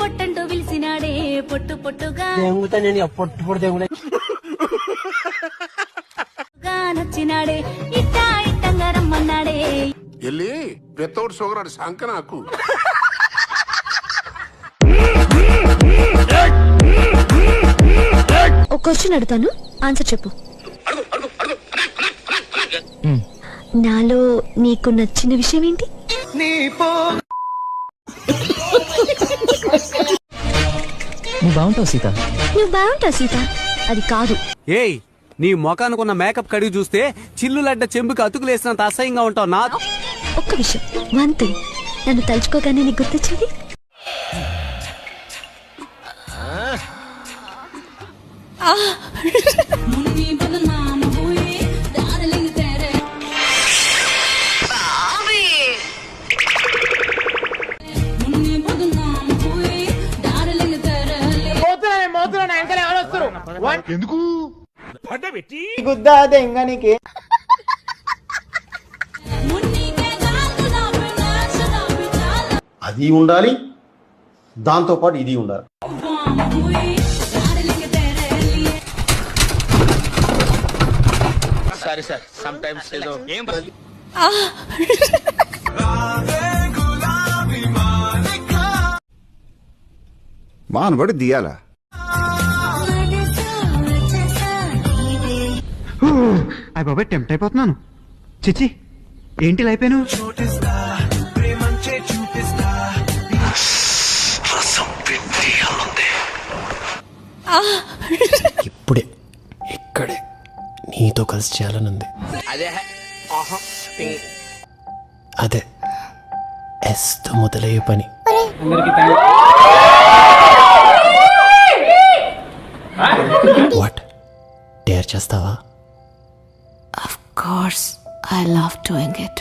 పొట్టంటూ పిలిచినాడే పొట్టు పొట్టుగా. దెంగుతా నేను పొట్టు పొట్టు నచ్చినాడే ఇట్టా ఇట్టంగా రమ్మన్నాడే. ఎల్లి వితౌట్ షుగర్ అటు సంక నాకు. ఒక క్వశ్చన్ అడుగుతాను. ఆన్సర్ చెప్పు. నాలో నీకు నచ్చిన విషయం ఏంటి? నువ్వు బాగుంటావు సీత. నువ్వు బాగుంటావు సీత. అది కాదు. ఏయ్ నీ ముఖానికి ఉన్న మేకప్ కడిగి చూస్తే చిల్లులడ్డ చెంబుకి అతుకులేసినంత అసహ్యంగా ఉంటావు నా ఒక్క విషయం వన్ థింగ్. నన్ను తలుచుకోగానే నీకు గుర్తొచ్చింది? గుద్దా దెంగనికి అది ఉండాలి దాంతోపాటు ఇది ఉండాలి. మానబడి దియాలా? అయ్య బాబాయ్ టెంప్ట్ అయిపోతున్నాను. చిచి ఏంటి ఇలా అయిపోయాను? ఇప్పుడే ఇక్కడే నీతో కలిసి చేయాలనుంది. అదే ఎస్తో మొదలయ్యే పని. వాట్ డేర్ చేస్తావా? Course I love doing it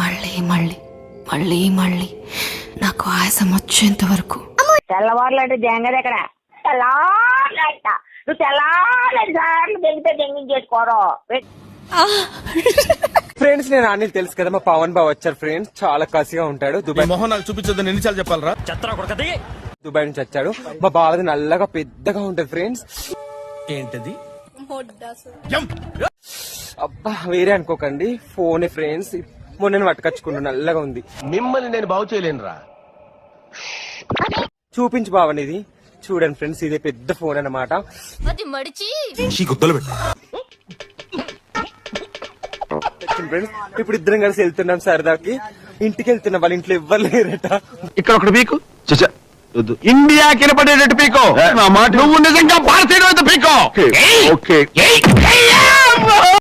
మళ్ళీ మళ్ళీ మళ్ళీ మళ్ళీ. నాకు ఆయాసం వచ్చేంత వరకు. తెల్లవారులంటే దెంగది ఎక్కడ? తెల్లారంట నువ్వు సార్లు దెంగితే ఫ్రెండ్స్ నేను అనిల్ తెలుసు కదా మా పవన్ బాబు వచ్చారు ఫ్రెండ్స్. చాలా కసిగా ఉంటాడు. దుబాయ్ మొహం నాకు చూపించొద్దని ఎన్నిసార్లు చెప్పాలరా? దుబాయ్ నుంచి వచ్చాడు. మా బావది నల్లగా పెద్దగా ఉంటది ఫ్రెండ్స్. ఏంటది? అబ్బా వేరే అనుకోకండి. ఫోన్ ఫ్రెండ్స్ మొన్న పట్టుకొచ్చుకున్నాను నల్లగా ఉంది. మిమ్మల్ని నేను బాగు చేయలేనురా. చూపించు బావని ఇది చూడండి ఫ్రెండ్స్ ఇదే పెద్ద ఫోన్ అన్నమాట. అది మడిచి. ఫ్రెండ్స్ ఇప్పుడు ఇద్దరం కలిసి వెళ్తున్నాం సరదాకి. ఇంటికి వెళ్తున్నాం వాళ్ళ ఇంట్లో ఎవ్వరు లేరట. ఇక్కడ ఒకటి వద్దు. ఇండియా కినపడేటట్టు పీకో. నా మాట నువ్వు నిజంగా భారతీయుడు అయితే పీకో. ఓకే.